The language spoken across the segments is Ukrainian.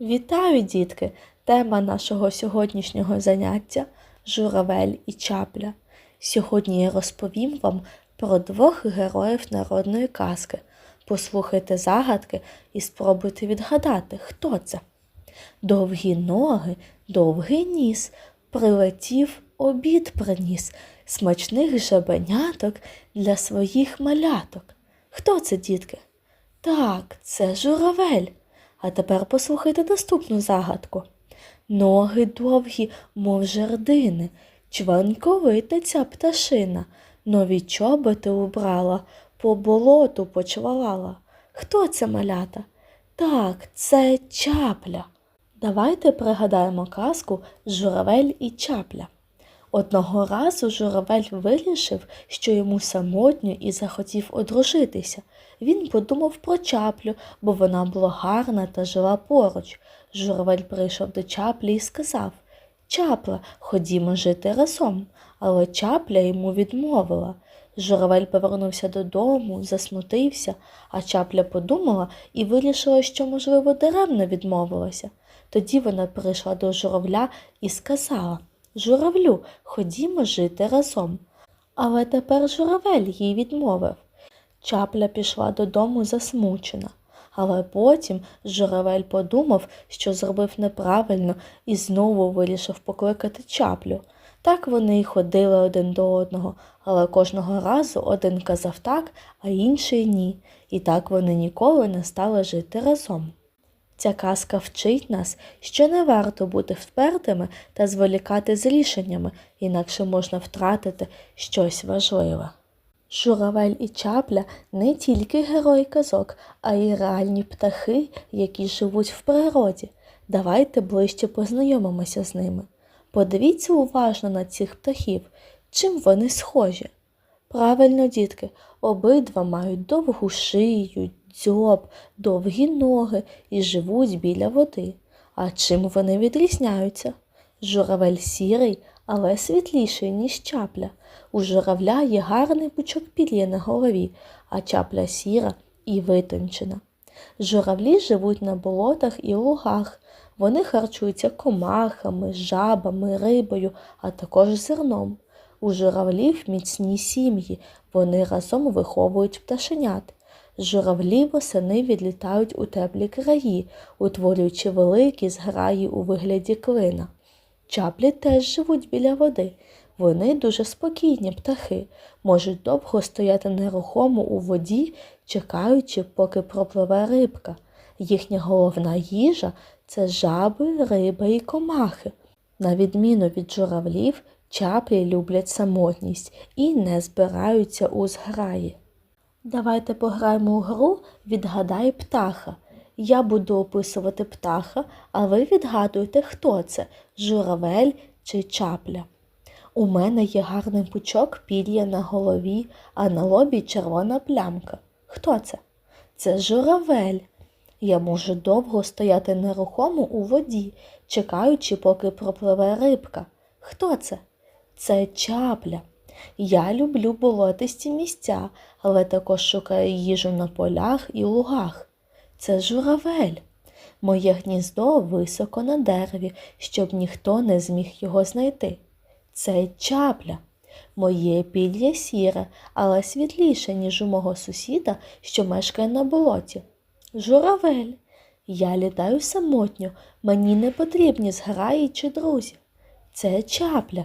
Вітаю, дітки! Тема нашого сьогоднішнього заняття журавель і чапля. Сьогодні я розповім вам про двох героїв народної казки. Послухайте загадки і спробуйте відгадати, хто це. Довгі ноги, довгий ніс, прилетів, обід приніс, смачних жабеняток для своїх маляток. Хто це, дітки? Так, це журавель. А тепер послухайте наступну загадку. Ноги довгі, мов жердини, чваньковита ця пташина, нові чоботи убрала, по болоту почвалала. Хто це малята? Так, це чапля. Давайте пригадаємо казку Журавель і чапля. Одного разу журавель вирішив, що йому самотньо і захотів одружитися. Він подумав про чаплю, бо вона була гарна та жила поруч. Журавель прийшов до чаплі і сказав Чапла, ходімо жити разом. Але чапля йому відмовила. Журавель повернувся додому, засмутився, а чапля подумала і вирішила, що, можливо, даремно відмовилася. Тоді вона прийшла до журавля і сказала Журавлю, ходімо жити разом. Але тепер журавель їй відмовив. Чапля пішла додому засмучена, але потім журавель подумав, що зробив неправильно, і знову вирішив покликати чаплю. Так вони й ходили один до одного, але кожного разу один казав так, а інший ні, і так вони ніколи не стали жити разом. Ця казка вчить нас, що не варто бути впертими та зволікати з рішеннями, інакше можна втратити щось важливе. Журавель і чапля не тільки герої казок, а й реальні птахи, які живуть в природі. Давайте ближче познайомимося з ними. Подивіться уважно на цих птахів, чим вони схожі. Правильно, дітки, обидва мають довгу шию, дзьоб, довгі ноги і живуть біля води. А чим вони відрізняються? Журавель сірий, але світліший, ніж чапля. У журавля є гарний пучок пір'я на голові, а чапля сіра і витончена. Журавлі живуть на болотах і лугах. Вони харчуються комахами, жабами, рибою, а також зерном. У журавлів міцні сім'ї, вони разом виховують пташенят. Журавлі восени відлітають у теплі краї, утворюючи великі зграї у вигляді клина. Чаплі теж живуть біля води. Вони дуже спокійні птахи, можуть довго стояти нерухомо у воді, чекаючи, поки пропливе рибка. Їхня головна їжа це жаби, риба і комахи. На відміну від журавлів, чаплі люблять самотність і не збираються у зграї. Давайте пограємо у гру Відгадай птаха. Я буду описувати птаха, а ви відгадуєте, хто це журавель чи чапля. У мене є гарний пучок пір'я на голові, а на лобі червона плямка. Хто це? Це журавель. Я можу довго стояти нерухомо у воді, чекаючи, поки пропливе рибка. Хто це? Це чапля. Я люблю болотисті місця, але також шукаю їжу на полях і лугах. Це журавель. Моє гніздо високо на дереві, щоб ніхто не зміг його знайти. Це чапля. Моє пілля сіре, але світліше, ніж у мого сусіда, що мешкає на болоті. Журавель. Я літаю самотньо, мені не потрібні зграї чи друзі. Це чапля.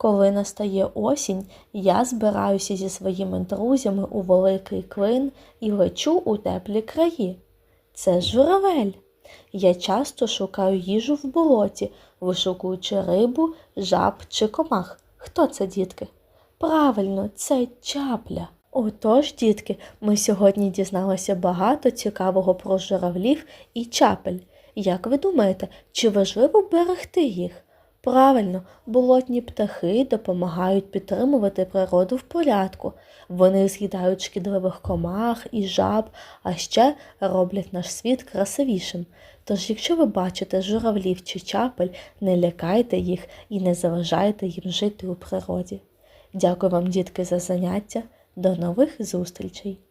Коли настає осінь, я збираюся зі своїми друзями у великий клин і лечу у теплі краї. Це журавель. Я часто шукаю їжу в болоті, вишукуючи рибу, жаб чи комах. Хто це, дітки? Правильно, це чапля. Отож, дітки, ми сьогодні дізналися багато цікавого про журавлів і чапель. Як ви думаєте, чи важливо берегти їх? Правильно, болотні птахи допомагають підтримувати природу в порядку. Вони з'їдають шкідливих комах і жаб, а ще роблять наш світ красивішим. Тож, якщо ви бачите журавлів чи чапель, не лякайте їх і не заважайте їм жити у природі. Дякую вам, дітки, за заняття. До нових зустрічей!